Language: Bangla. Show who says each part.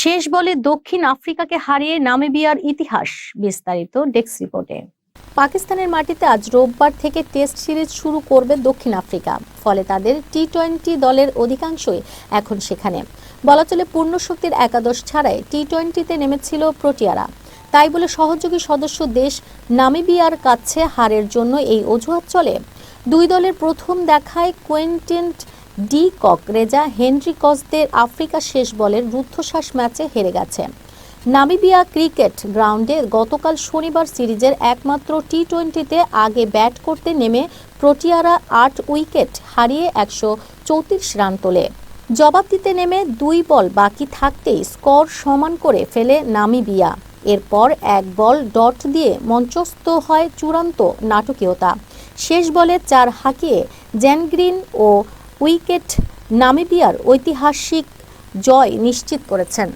Speaker 1: শেষ বলে দক্ষিণ আফ্রিকাকে হারিয়ে নামিবিয়ার ইতিহাস বিস্তারিত ডেস্ক রিপোর্টে। পাকিস্তানের মাটিতে আজ রোববার থেকে টেস্ট সিরিজ শুরু করবে দক্ষিণ আফ্রিকা, ফলে তাদের টি টোয়েন্টি দলের অধিকাংশই এখন সেখানে। বলা চলে পূর্ণ শক্তির একাদশ ছাড়াই টি টোয়েন্টিতে নেমেছিল প্রোটিয়ারা। তাই বলে সহযোগী সদস্য দেশ নামিবিয়ার কাছে হারের জন্য এই অজুহাত চলে। দুই দলের প্রথম দেখায় কোয়েন্টেন্ট ডি কক রেজা হেনরি কসদের আফ্রিকা শেষ বলের রুদ্ধশ্বাস ম্যাচে হেরে গেছে। নামিবিয়া ক্রিকেট গ্রাউন্ডে গতকাল শনিবার সিরিজের একমাত্র টি টোয়েন্টিতে আগে ব্যাট করতে নেমে প্রোটিয়ারা আট উইকেট হারিয়ে একশো চৌত্রিশ রান তোলে। জবাব দিতে নেমে দুই বল বাকি থাকতেই স্কোর সমান করে ফেলে নামিবিয়া। এরপর এক বল ডট দিয়ে মঞ্চস্থ হয় চূড়ান্ত নাটকীয়তা। শেষ বলে চার হাঁকিয়ে জ্যানগ্রিন ও উইকেট নামিবিয়ার ঐতিহাসিক জয় নিশ্চিত করেছেন।